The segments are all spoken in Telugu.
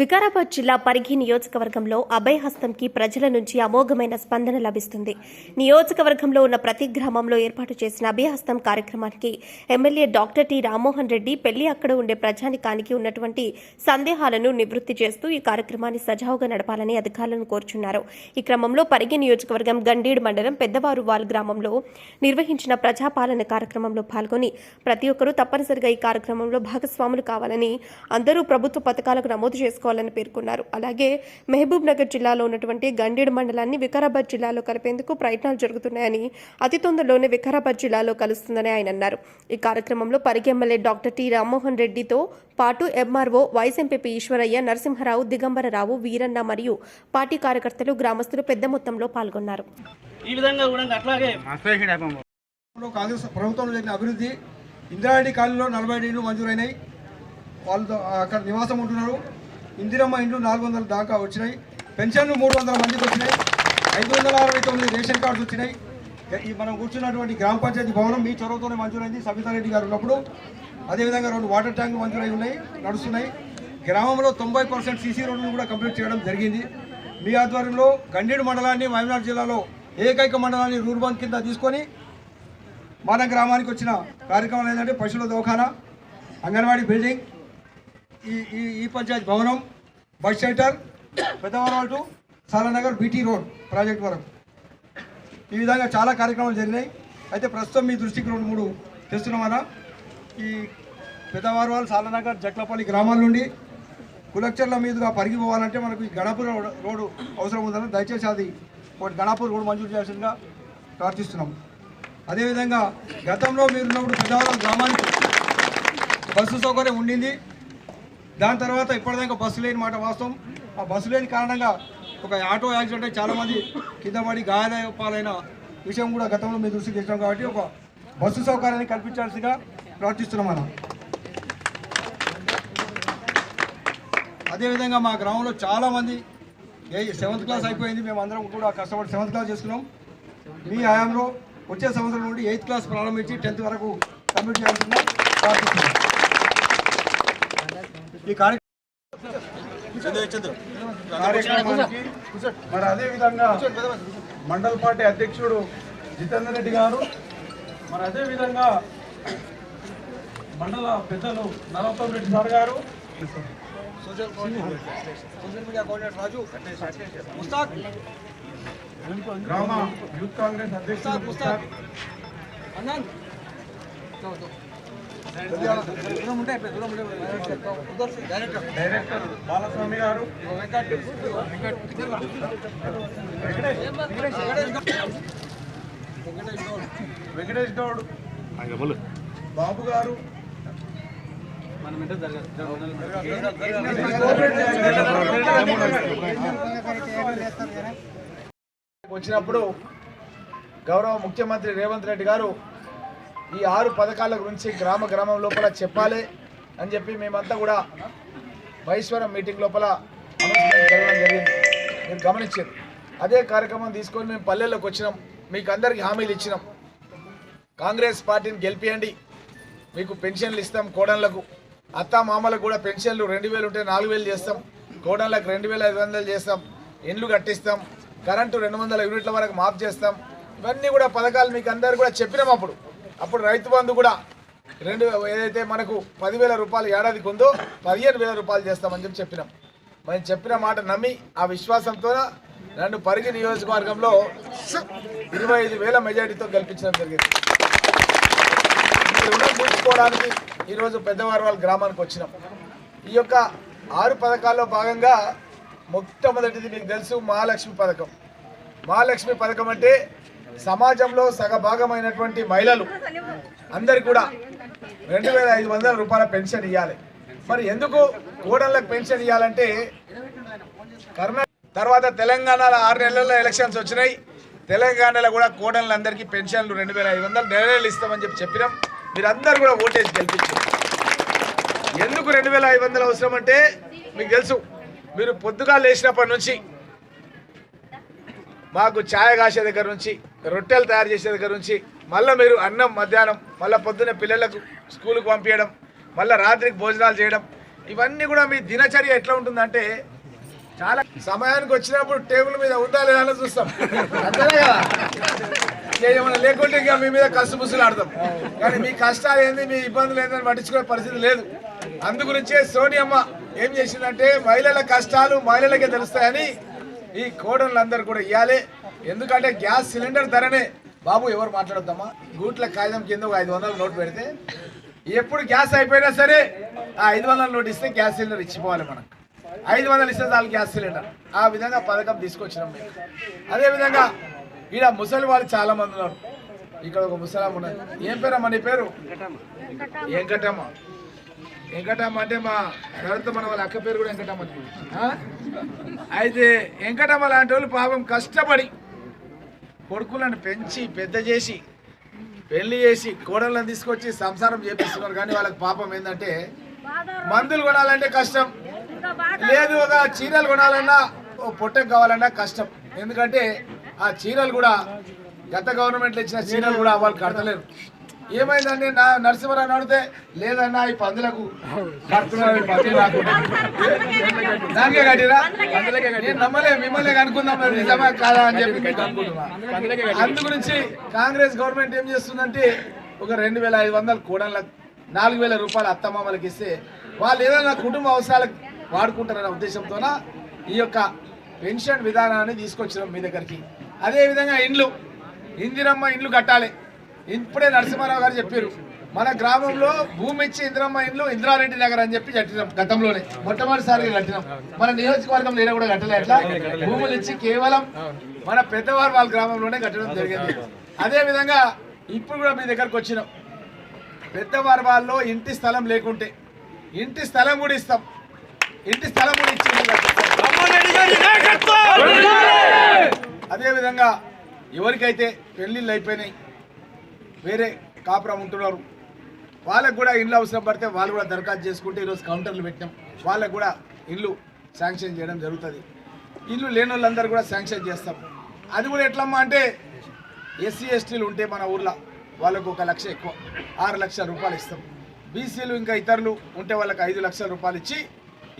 వికారాబాద్ జిల్లా పరిగి నియోజకవర్గంలో అభయహస్తంకి ప్రజల నుంచి అమోఘమైన స్పందన లభిస్తుంది. నియోజకవర్గంలో ఉన్న ప్రతి గ్రామంలో ఏర్పాటు చేసిన అభయహస్తం కార్యక్రమానికి MLA doctor T Rammohan Reddy పెళ్ళి అక్కడ ఉండే ప్రజానికానికి ఉన్నటువంటి సందేహాలను నివృత్తి చేస్తూ ఈ కార్యక్రమాన్ని సజావుగా నడపాలని అధికారులను కోరుచున్నారు. ఈ క్రమంలో పరిగి నియోజకవర్గం గండీడు మండలం పెద్దవారు వాల్ గ్రామంలో నిర్వహించిన ప్రజాపాలన కార్యక్రమంలో పాల్గొని ప్రతి ఒక్కరూ తప్పనిసరిగా ఈ కార్యక్రమంలో భాగస్వాములు కావాలని అందరూ ప్రభుత్వ పథకాలకు నమోదు చేసుకోవాలని పేర్కొన్నారు. అలాగే మహబూబ్ నగర్ జిల్లాలో ఉన్నటువంటి గండేడు మండలాన్ని వికారాబాద్ జిల్లాలో కలిపేందుకు ప్రయత్నాలు జరుగుతున్నాయని అతి తొందరలోనే వికారాబాద్ జిల్లాలో కలుస్తుందని ఆయన అన్నారు. ఈ కార్యక్రమంలో Parigi MLA doctor T Rammohan రెడ్డితో పాటు MRO vice MPP Eshwaraiah Narasimharao Digambararao Veeranna మరియు పార్టీ కార్యకర్తలు గ్రామస్తులు పెద్ద మొత్తంలో పాల్గొన్నారు. ఈ విధంగా కూడా అట్లాగే లో కాంగ్రెస్ ప్రభుత్వంలో జరిగిన అభివృద్ధి ఇందిరారెడ్డి కాలనీలో నలభై ఐదు ఇండ్లు మంజూరైనాయి. వాళ్ళు అక్కడ నివాసం ఉంటున్నారు. ఇందిరమ్మ ఇండ్లు నాలుగు వందల దాకా వచ్చినాయి. పెన్షన్లు మూడు వందల మందికి వచ్చినాయి. ఐదు వందల అరవై తొమ్మిది రేషన్ కార్డ్స్ వచ్చినాయి. ఈ మనం కూర్చున్నటువంటి గ్రామ పంచాయతీ భవనం మీ చొరవతోనే మంజూరైంది. సబితారెడ్డి గారు ఉన్నప్పుడు అదేవిధంగా రెండు వాటర్ ట్యాంకులు మంజూరై ఉన్నాయి నడుస్తున్నాయి. గ్రామంలో తొంభై పర్సెంట్ సీసీ రోడ్లను కూడా కంప్లీట్ చేయడం జరిగింది. మీ ఆధ్వర్యంలో గండేడు మండలాన్ని మహబూబ్నగర్ జిల్లాలో ఏకైక మండలాన్ని రూర్బన్ కింద తీసుకొని మన గ్రామానికి వచ్చిన కార్యక్రమం ఏంటంటే పశువుల దవాఖానా అంగన్వాడీ బిల్డింగ్ ఈ ఈ ఈ పంచాయతీ భవనం bus shelter Peddavaram to Salanagar BT road project వరకు. ఈ విధంగా చాలా కార్యక్రమాలు జరిగినాయి. అయితే ప్రస్తుతం మీ దృష్టికి రెండు మూడు తెస్తున్నామన్నా ఈ పెద్దవారవాల్ సాలానగర్ జట్లపల్లి గ్రామాల నుండి కులక్చర్ల మీదుగా పరిగిపోవాలంటే మనకు ఈ గణపూర్ రోడ్డు అవసరం ఉందని దయచేసి అది ఒకటి గణపూర్ రోడ్డు మంజూరు చేయాల్సిందిగా ప్రార్థిస్తున్నాం. అదేవిధంగా గతంలో మీరున్నప్పుడు పెద్దవారం గ్రామానికి బస్సు సౌకర్యం ఉండింది. దాని తర్వాత ఇప్పటిదాకా బస్సు లేని మాట వాస్తవం. ఆ బస్సు లేని కారణంగా ఒక ఆటో యాక్సిడెంట్ చాలామంది కింద పడి గాయాల పాలైన విషయం కూడా గతంలో మీ దృష్టికి తెచ్చాం కాబట్టి ఒక బస్సు సౌకర్యాన్ని కల్పించాల్సిగా ప్రార్థిస్తున్నాం మనం అదేవిధంగా మా గ్రామంలో చాలామంది ఏ సెవెంత్ క్లాస్ అయిపోయింది. మేము అందరం కూడా కష్టపడి సెవెంత్ క్లాస్ చేసుకున్నాం. మీ హయాంలో వచ్చే సంవత్సరం నుండి ఎయిత్ క్లాస్ ప్రారంభించి టెన్త్ వరకు కంప్లీట్ చేయాల్సిందిగా ప్రార్థిస్తున్నాం. ఈ కార్యక్రమం కార్యక్రమానికి మరి అదేవిధంగా మండల పార్టీ అధ్యక్షుడు జితేందర్ రెడ్డి గారు మరి అదేవిధంగా మండల పెద్దలు నరోత్తం రెడ్డి సార్ గారు social social media coordinator Raju Mushtaq. గ్రామ యూత్ కాంగ్రెస్ అధ్యక్షుడు డైరెక్టర్ బాలస్వామి గారు వెంకటేష్ గౌడ్. బాబు గారు. వచ్చినప్పుడు గౌరవ ముఖ్యమంత్రి రేవంత్ రెడ్డి గారు ఈ ఆరు పథకాల గురించి గ్రామ గ్రామం లోపల చెప్పాలి అని చెప్పి మేమంతా కూడా మహేశ్వరం మీటింగ్ లోపల జరగడం జరిగింది. మీరు గమనించారు. అదే కార్యక్రమం తీసుకొని మేము పల్లెల్లోకి వచ్చినాం. మీకు అందరికీ హామీలు ఇచ్చినాం. కాంగ్రెస్ పార్టీని గెలిపియండి. మీకు పెన్షన్లు ఇస్తాం కోడన్లకు అత్త మామలకు కూడా పెన్షన్లు రెండు వేలు ఉంటే నాలుగు వేలు చేస్తాం. కోడన్లకు రెండు వేల ఐదు వందలు చేస్తాం. ఇండ్లు కట్టిస్తాం. కరెంటు రెండు వందల యూనిట్ల వరకు మాఫ్ చేస్తాం. ఇవన్నీ కూడా పథకాలు మీకు అందరు కూడా చెప్పినాం అప్పుడు. అప్పుడు రైతు బంధు కూడా రెండు ఏదైతే మనకు పదివేల రూపాయలు ఏడాదికి ఉందో పదిహేను వేల రూపాయలు చేస్తామని చెప్పి చెప్పినాం. మనం చెప్పిన మాట నమ్మి ఆ విశ్వాసంతో నన్ను పరిగి నియోజకవర్గంలో ఇరవై ఐదు వేల మెజారిటీతో గెలిపించడం జరిగింది. రుణం తీర్చుకోవడానికి ఈరోజు పెద్దవారవాళ్ళ గ్రామానికి వచ్చినాం. ఈ యొక్క ఆరు పథకాల్లో భాగంగా మొట్టమొదటిది మీకు తెలుసు మహాలక్ష్మి పథకం. మహాలక్ష్మి పథకం అంటే సమాజంలో సగభాగమైనటువంటి మహిళలు అందరు కూడా రెండు వేల ఐదు వందల రూపాయల పెన్షన్ ఇవ్వాలి మరి ఎందుకు కోడళ్ళకు పెన్షన్ ఇవ్వాలంటే కర్ణాటక తర్వాత తెలంగాణలో ఆరు నెలల్లో ఎలక్షన్స్ వచ్చినాయి. తెలంగాణలో కూడా కోడళ్ళందరికీ పెన్షన్లు రెండు వేల ఐదు వందలు నెల నెలలు ఇస్తామని చెప్పి చెప్పినాం. మీరందరూ కూడా ఓటేసి గెలిపించారు ఎందుకు రెండు వేల ఐదు వందలు అవసరం అంటే మీకు తెలుసు మీరు పొద్దుగా లేచినప్పటి నుంచి మాకు ఛాయ కాసే దగ్గర నుంచి రొట్టెలు తయారు చేసే దగ్గర నుంచి మళ్ళీ మీరు అన్నం మధ్యాహ్నం మళ్ళీ పొద్దున్న పిల్లలకు స్కూల్కి పంపించడం మళ్ళీ రాత్రికి భోజనాలు చేయడం ఇవన్నీ కూడా మీ దినచర్య ఎట్లా ఉంటుందంటే చాలా సమయానికి వచ్చినప్పుడు టేబుల్ మీద ఉందా లేదా అని చూస్తాం. అంతేనే కదా? ఏమైనా లేకుంటే ఇంకా మీ మీద కసుబుసులు ఆడతాం. కానీ మీ కష్టాలు ఏంది మీ ఇబ్బందులు ఏందని పట్టించుకునే పరిస్థితి లేదు. అందు గురించే సోనియమ్మ ఏం చేసిందంటే మహిళల కష్టాలు మహిళలకే తెలుస్తాయని ఈ కోడళ్ళందరూ కూడా ఇవ్వాలి ఎందుకంటే గ్యాస్ సిలిండర్ ధరనే. బాబు ఎవరు మాట్లాడొద్దమ్మా? గూట్ల కాగితం కింద ఒక ఐదు వందల నోటు పెడితే ఎప్పుడు గ్యాస్ అయిపోయినా సరే ఆ ఐదు వందల నోటు ఇస్తే గ్యాస్ సిలిండర్ ఇచ్చిపోవాలి మనకు. ఐదు వందలు ఇస్తే చాలు గ్యాస్ సిలిండర్. ఆ విధంగా పథకం తీసుకొచ్చినాం మేము. అదేవిధంగా ఈడ ముసలి వాళ్ళు చాలా మంది ఉన్నారు. ఇక్కడ ఒక ముసలాం ఉన్నది ఏం పేరమ్మా నీ పేరు? వెంకటమ్మ. వెంకటమ్మ అంటే మా ఎవరితో మన వాళ్ళ అక్క పేరు కూడా వెంకటమ్మ అయితే వెంకటమ్మ లాంటి వాళ్ళు పాపం కష్టపడి కొడుకులను పెంచి పెద్ద చేసి పెళ్ళి చేసి కోడళ్ళని తీసుకొచ్చి సంసారం చేపిస్తున్నారు. కానీ వాళ్ళకి పాపం ఏంటంటే మందులు కొనాలంటే కష్టం. లేదు ఒక చీరలు కొనాలన్నా ఓ పొట్టకు కావాలన్నా కష్టం. ఎందుకంటే ఆ చీరలు కూడా గత గవర్నమెంట్లో ఇచ్చిన చీరలు కూడా వాళ్ళు కడతలేరు. ఏమైందండి? నా నరసింహరావు అడిగితే లేదన్నా ఈ పందులకు దానికే కట్టిరా? నేను నమ్మలే మిమ్మల్ని అనుకుందాం నిజమే నిజమా కాదా అని చెప్పి. అందు గురించి కాంగ్రెస్ గవర్నమెంట్ ఏం చేస్తుందంటే ఒక రెండు వేల ఐదు వందల కోడళ్ళకు నాలుగు వేల రూపాయలు అత్తమామలకి ఇస్తే వాళ్ళు ఏదైనా కుటుంబ అవసరాలకు వాడుకుంటారనే ఉద్దేశంతోన ఈ యొక్క పెన్షన్ విధానాన్ని తీసుకొచ్చినాం మీ దగ్గరికి. అదేవిధంగా ఇండ్లు. ఇందిరమ్మ ఇండ్లు కట్టాలి. ఇప్పుడే నరసింహారావు గారు చెప్పారు. మన గ్రామంలో భూమి ఇచ్చి ఇందిరమ్మ ఇండ్లు ఇంద్రారెడ్డి నగర్ అని చెప్పి కట్టినాం గతంలోనే. మొట్టమొదటిసారిగా కట్టినాం. మన నియోజకవర్గం నేను కూడా కట్టలే. అట్లా భూములు ఇచ్చి కేవలం మన పెద్దవారు వాళ్ళ గ్రామంలోనే కట్టడం జరిగింది. అదే విధంగా ఇప్పుడు కూడా మీ దగ్గరకు వచ్చినాం. పెద్దవారి వాళ్ళు ఇంటి స్థలం లేకుంటే ఇంటి స్థలం కూడా ఇస్తాం. ఇంటి స్థలం కూడా ఇచ్చింది అదేవిధంగా ఎవరికైతే పెళ్ళిళ్ళు అయిపోయినాయి వేరే కాపురం ఉంటున్నారు. వాళ్ళకు కూడా ఇండ్లు అవసరం పడితే వాళ్ళు కూడా దరఖాస్తు చేసుకుంటే ఈరోజు కౌంటర్లు పెట్టినాం. వాళ్ళకు కూడా ఇల్లు శాంక్షన్ చేయడం జరుగుతుంది. ఇల్లు లేని వాళ్ళందరూ కూడా శాంక్షన్ చేస్తాం. అది కూడా ఎట్లమ్మా అంటే ఎస్సీ ఎస్టీలు ఉంటే మన ఊర్లో వాళ్ళకు ఒక లక్ష ఎక్కువ ఆరు లక్షల రూపాయలు ఇస్తాం. బీసీలు ఇంకా ఇతరులు ఉంటే వాళ్ళకి ఐదు లక్షల రూపాయలు ఇచ్చి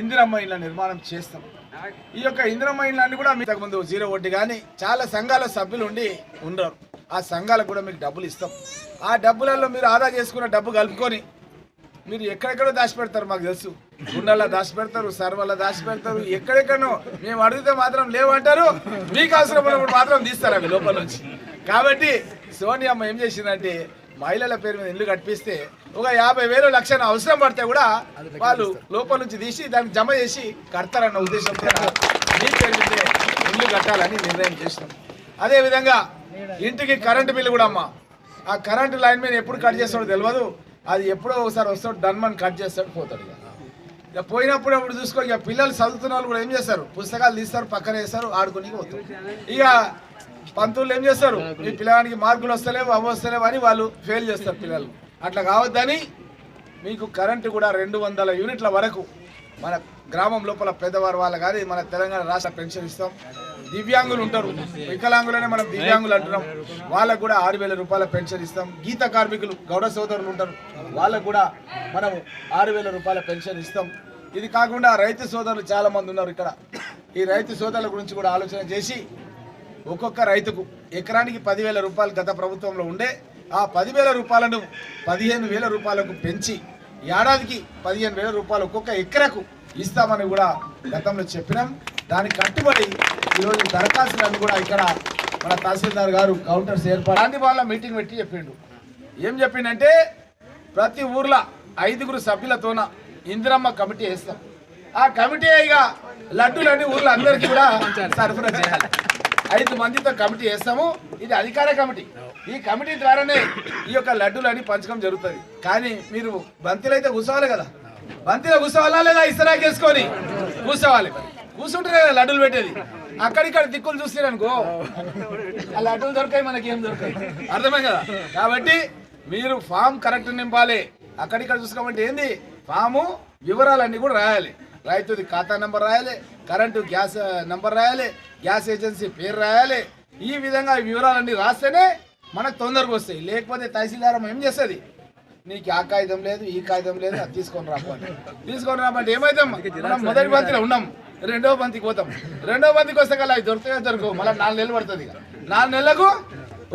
ఇందిరమ్మ ఇళ్ళ నిర్మాణం చేస్తాం. ఈ యొక్క ఇందిరమ్మ ఇళ్ళన్ని కూడా మీకు ముందు జీరో వడ్డీ కానీ చాలా సంఘాల సభ్యులు ఉండి ఉండరు. ఆ సంఘాలకు కూడా మీకు డబ్బులు ఇస్తాం. ఆ డబ్బులలో మీరు ఆదా చేసుకున్న డబ్బు కలుపుకొని మీరు ఎక్కడెక్కడో దాచిపెడతారు మాకు తెలుసు. గుండెల్లో దాచిపెడతారు సర్వల్లో దాచిపెడతారు ఎక్కడెక్కడనో మేము అడిగితే మాత్రం లేవంటారు. మీకు అవసరం మాత్రం తీస్తారు అవి లోపల నుంచి. కాబట్టి సోనియమ్మ ఏం చేసిందంటే మహిళల పేరు మీద ఇల్లు కట్టిస్తే ఒక యాభై వేలు లక్షల అవసరం పడితే కూడా వాళ్ళు లోపల నుంచి తీసి దాన్ని జమ చేసి కడతారన్న ఉద్దేశంతో మీ పేరు ఇల్లు కట్టాలని నిర్ణయం చేసినాం. అదేవిధంగా ఇంటికి కరెంటు బిల్లు కూడా అమ్మా. ఆ కరెంటు లైన్ మీద ఎప్పుడు కట్ చేస్తాడో తెలియదు అది ఎప్పుడో ఒకసారి వస్తాడు డన్మన్ కట్ చేస్తాడు పోతాడు ఇక. ఇక పోయినప్పుడు అప్పుడు చూసుకో ఇక పిల్లలు చదువుతున్న వాళ్ళు కూడా ఏం చేస్తారు? పుస్తకాలు తీస్తారు పక్కన వేస్తారు ఆడుకుని పోతారు. ఇక పంతులు ఏం చేస్తారు? మీ పిల్లగానికి మార్కులు వస్తలేవు అవి వస్తలేవు అని వాళ్ళు ఫెయిల్ చేస్తారు పిల్లలు. అట్లా కావద్దని మీకు కరెంటు కూడా రెండు వందల యూనిట్ల వరకు మన గ్రామం లోపల పెద్దవారు వాళ్ళ కానీ మన తెలంగాణ రాష్ట్ర పెన్షన్ ఇస్తాం. దివ్యాంగులు ఉంటారు. వికలాంగులనే మనం దివ్యాంగులు అంటున్నాం. వాళ్ళకు కూడా ఆరు వేల రూపాయల పెన్షన్ ఇస్తాం. గీత కార్మికులు గౌడ సోదరులు ఉంటారు. వాళ్ళకు కూడా మనం ఆరు వేల రూపాయల పెన్షన్ ఇస్తాం. ఇది కాకుండా రైతు సోదరులు చాలా మంది ఉన్నారు ఇక్కడ. ఈ రైతు సోదరుల గురించి కూడా ఆలోచన చేసి ఒక్కొక్క రైతుకు ఎకరానికి పదివేల రూపాయలు గత ప్రభుత్వంలో ఉండే ఆ పదివేల రూపాయలను పదిహేను వేల రూపాయలకు పెంచి ఏడాదికి పదిహేను వేల రూపాయలు ఒక్కొక్క ఎకరకు ఇస్తామని కూడా గతంలో చెప్పినాం. దానికి కట్టుబడి ఈరోజు దరఖాస్తులను కూడా ఇక్కడ మన తహసీల్దార్ గారు కౌంటర్స్ ఏర్పాటు గాంధీ వాళ్ళ మీటింగ్ పెట్టి చెప్పిండు. ఏం చెప్పిండంటే ప్రతి ఊర్లో ఐదుగురు సభ్యులతోన ఇందిరమ్మ కమిటీ వేస్తాం. ఆ కమిటీ ఇక లడ్డూలన్నీ ఊర్లో అందరికీ కూడా సరఫరా చేయాలి. ఐదు మందితో కమిటీ వేస్తాము. ఇది అధికార కమిటీ. ఈ కమిటీ ద్వారానే ఈ యొక్క లడ్డూలని పంచకం జరుగుతుంది. కానీ మీరు బంతిలో అయితే కూర్చోవాలి కదా. బంతిలో కూర్చోవాలా లేదా ఇస్తరాకి వేసుకొని? కూర్చోవాలి కూర్చుంటారే కదా లడ్డూలు పెట్టేది. అక్కడిక్కడ దిక్కులు చూస్తారనుకో ఆ లడ్డూలు దొరకాయి మనకి ఏం దొరకాయి. అర్థమే కదా? కాబట్టి మీరు ఫామ్ కరెక్ట్ నింపాలి. అక్కడిక్కడ చూసుకోమంటే ఏంది? ఫాము వివరాలన్నీ కూడా రాయాలి. రైతుది ఖాతా నెంబర్ రాయాలి కరెంటు గ్యాస్ నెంబర్ రాయాలి గ్యాస్ ఏజెన్సీ పేరు రాయాలి. ఈ విధంగా వివరాలన్నీ రాస్తేనే మనకు తొందరగా వస్తాయి. లేకపోతే తహసీల్దారం ఏం చేస్తుంది? నీకు ఆ కాగితం లేదు ఈ కాగితం లేదు అది తీసుకొని రాకపోతే తీసుకొని రామంటే ఏమైతే? మనం మొదటి బంతిలో ఉన్నాం. రెండో బంతికి పోతాం. రెండో బంతికి వస్తే కదా అవి దొరుకుతాయో దొరకవు? మళ్ళీ నాలుగు నెలలు పడుతుంది నాలుగు నెలలకు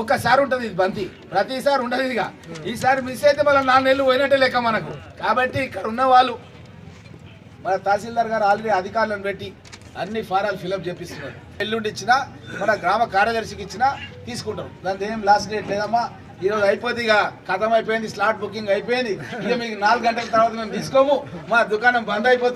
ఒక్కసారి ఉంటుంది ఇది బంతి. ప్రతిసారి ఉండదు ఇక. ఈసారి మిస్ అయితే మళ్ళీ నాలుగు నెలలు పోయినట్టే లెక్క మనకు. కాబట్టి ఇక్కడ ఉన్న వాళ్ళు మన తహసీల్దార్ గారు ఆల్రెడీ అధికారులను పెట్టి అన్ని ఫారాలు ఫిలప్ చేపిస్తున్నారు. ఎల్లుండి ఇచ్చినా మన గ్రామ కార్యదర్శికి ఇచ్చినా తీసుకుంటారు. దాని ఏం లాస్ట్ డేట్ లేదమ్మా. ఈరోజు రోజు అయిపోతే ఇక కథం అయిపోయింది స్లాట్ బుకింగ్ అయిపోయింది. ఇక మీకు నాలుగు గంటల తర్వాత మేము తీసుకోము. మా దుకాణం బంద్ అయిపోతుంది.